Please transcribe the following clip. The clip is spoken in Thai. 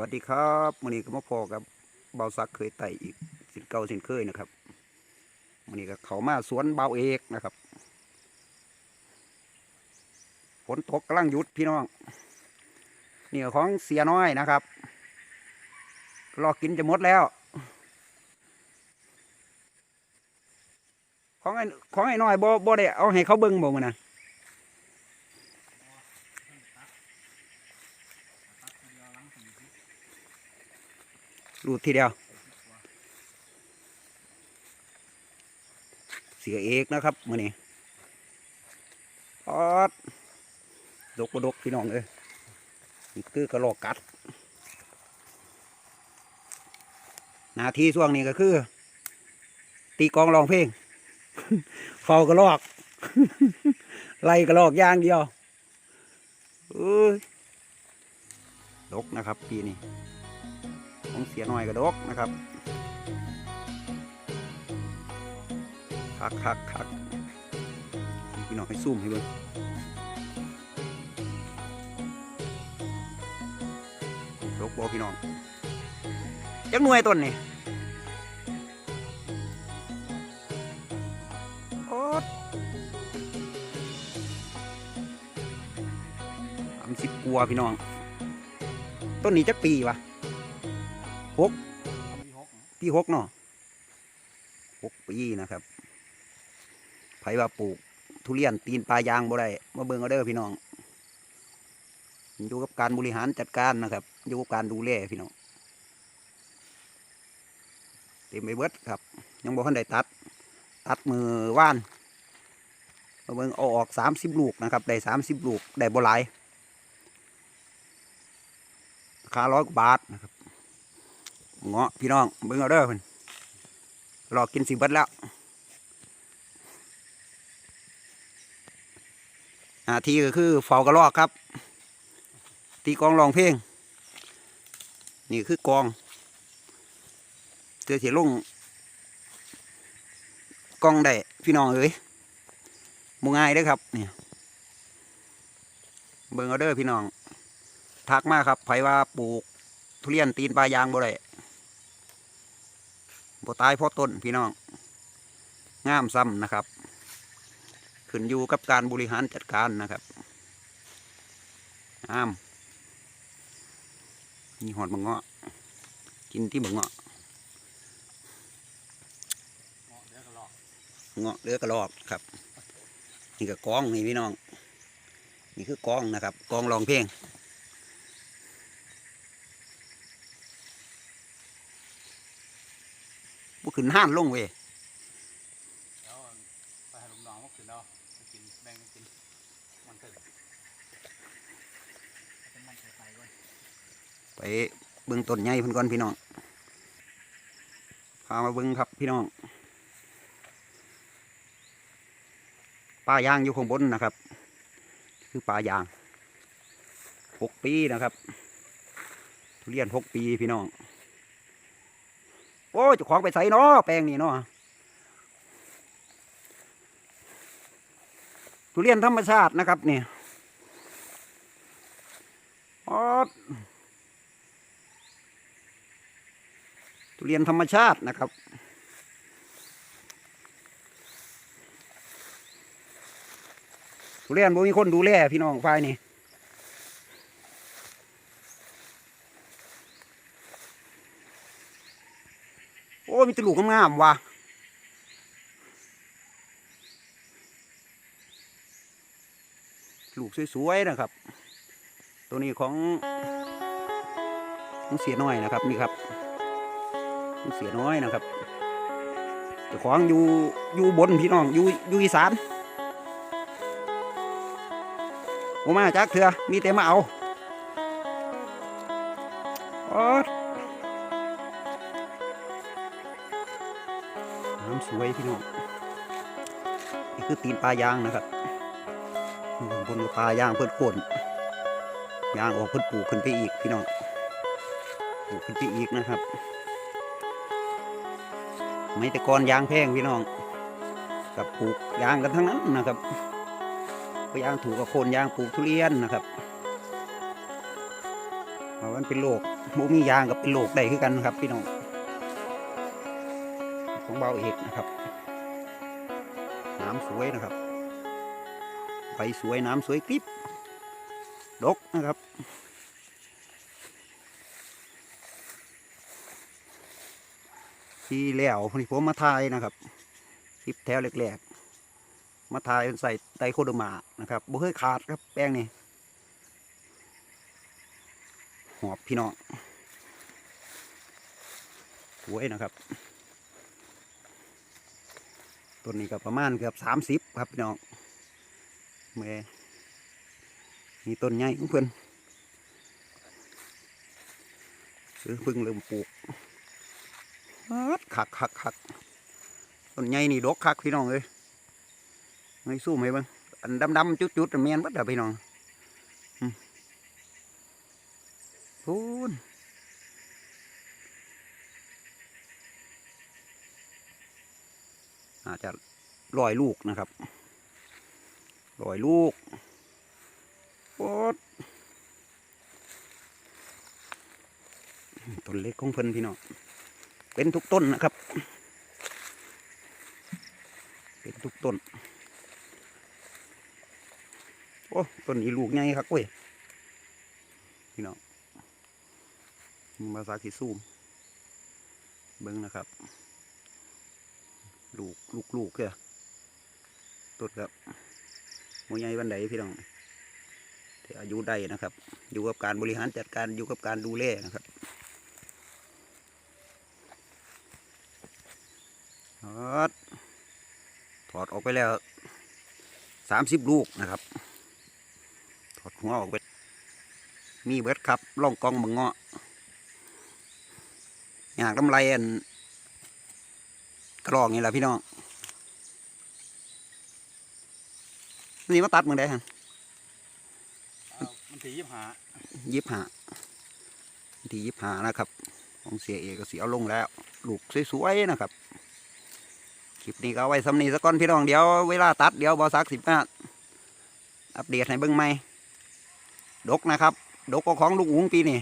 วัสดีครับมื้อนี้ก็มาพอกับเบาซักเคยไต่อีกสินเก่าสินเคยนะครับมื้อนี้ก็เขามาสวนเบาเอกนะครับฝนตกกำลังหยุดพี่น้องนี่ก็ของเสียน้อยนะครับรอกินจะหมดแล้ว ของไอ้ของไอ้น้อยบ่บ่ได้เอาให้เขาเบิ่งบ่มื้อน่ะ รูดทีเดียว เสียเอกนะครับมื้อนี้ออดดกบดกพี่น้องเอ้ยนี่คือกระโหลกกัด นาทีช่วงนี้ก็คือ ตีกองร้องเพลง เฝ้ากระลอกไล่กระลอกอย่างเดียวเอ้ยดกนะครับปีนี้ ของเสียหน่อยก็ดกนะครับคักคักคักพี่น้องให้ซูมให้เบิ่งดกบอพี่น้องจักหน่วยต้นนี่โอ๊ตสามสิบกัวพี่น้อง ต้นนี้จักปีวะ หกปีหกเนาะหกปีนะครับไผว่าปลูก ทุเรียนตีนปลายางบ่ได้มาเบิ่งเอาเด้อพี่น้องอยู่กับการบริหารจัดการนะครับอยู่กับการดูแลพี่น้องเต็มไปเบิดครับ ยังบ่ทันได้ตัด ตัดมือว่านมาเบิ่งเอาออกสามสิบลูกนะครับได้สามสิบลูกได้บ่หลายราคาร้อยกว่าบาทนะครับ เงาะพี่น้องเบิ่งเอาเด้อเพิ่นรอกินสิเบิดแล้วหน้าทีก็คือเฝ้ากระลอกครับ ตีกลองร้องเพลง นี่คือกลองเจอเสียลงกลองได้พี่น้องเอ้ยมง่ายเด้อครับเนี่ยเบิ่งเอาเด้อพี่น้องทักมาครับไผว่าปลูกทุเรียนตีนปลายางบ่ได้ บตายเพราะต้นพี่น้องงามซ้ำนะครับ ขึ้นอยู่กับการบริหารจัดการนะครับอ้ามนี่หอดบังเงาะกินที่บังเงาะเงาะเลือกระลอกครับ นี่ก็กองนี่พี่น้อง นี่คือกองนะครับ กองรองเพลง บุขึ้นห้านลงเว้ยเดี๋ยวไปให้ลุงน้องมาขึ้นเอาไปกินแบ่งกันกินมันเถิดเป็นมันไปก่อนไปเบิ่งต้นใหญ่เพิ่นก่อนพี่น้องพามาเบิ่งครับพี่น้องป่ายางอยู่ข้างบนนะครับ คือป่ายางหกปีนะครับ ทุเรียนหกปีพี่น้อง โอ้จ้าของไปใส่เนาะแปลงนี่เนาะทุเรียนธรรมชาตินะครับเนี่ยออดทุเรียนธรรมชาตินะครับ ทุเรียนบ่มีคนดูแลพี่น้องฝ่ายนี่ มีแตลูกงามๆว่ะลูกสวยๆนะครับ ตัวนี้ของของเสียน้อยนะครับนี่ครับเสียน้อยนะครับเจ้าของอยู่อยู่บนพี่น้องอยู่อยู่อีสานโอมาจากเถื่อมีแต่มาเอา พี่น้องนี่คือตีนปลายางนะครับบนปลายางเพิ่นโคนยางออกเพิ่นปลูกขึ้นไปอีกพี่น้องปลูกขึ้นไปอีกนะครับ ไม่แต่ก่อนยางแพงพี่น้องกับปลูกยางกันทั้งนั้นนะครับก็ยางถูกกับโคนยางปลูกทุเรียนนะครับเพราะมันเป็นโรคโมมียางกับเป็นโลกได้คือกันครับพี่น้อง ของเบาเอกนะครับ น้ำสวยนะครับ ใบสวยน้ำสวยกริบดกนะครับ ที่แล้วที่ผมมาทายนะครับ คลิปแถวแรกๆ มาทายใส่ไตโคโดมานะครับบ่เคยขาดครับแป้งนี่หอบพี่น้องสวยนะครับ ต้นนี้ก็ประมาณเกือบสามสิบครับพี่น้องแม่มีต้นใหญ่ของเพื่อนหรือพิ่งเริ่มปลูกฮัดคักคักคักต้นใหญ่นี่ดกคักพี่น้องเลยไม่สู้ไหมบ้างอันดำๆจุดๆน่ะแมนบัดเดอพี่น้องพูน อาจจะลอยลูกนะครับลอยลูกโอ๊ดต้นเล็กของเพิ่นพี่น้องเป็นทุกต้นนะครับ เป็นทุกต้น โอ้ต้นนี้ลูกใหญ่ครับเว้ยพี่น้องมาสาขีซูมเบิ้งนะครับ ลูกลูกลูกเกอต้นครับโมใหญ่วันใดพี่น้องที่อายุได้นะครับ อยู่กับการบริหารจัดการอยู่กับการดูแลนะครับถอดออกไปแล้วสามสิบลูกนะครับ ถอดหัวออกไป มีเบิดครับล่องกองบังเงาะอยากกำไรอัน รองนี่แหละพี่น้องนี่มาตัดมึงได้ฮะเอามันถียิบหายิบหาที่ยิบหานะครับ ของเสียเอกก็เสียลงแล้วลูกสวยๆนะครับคลิปนี้ก็เอาไว้สำนีสักก้อนพี่น้องเดี๋ยวเวลาตัดเดี๋ยวบอสักสิบนาอัปเดตให้เบิ้งใหม่ดกนะครับ ดกก็ของลูกอุ้งปีนี่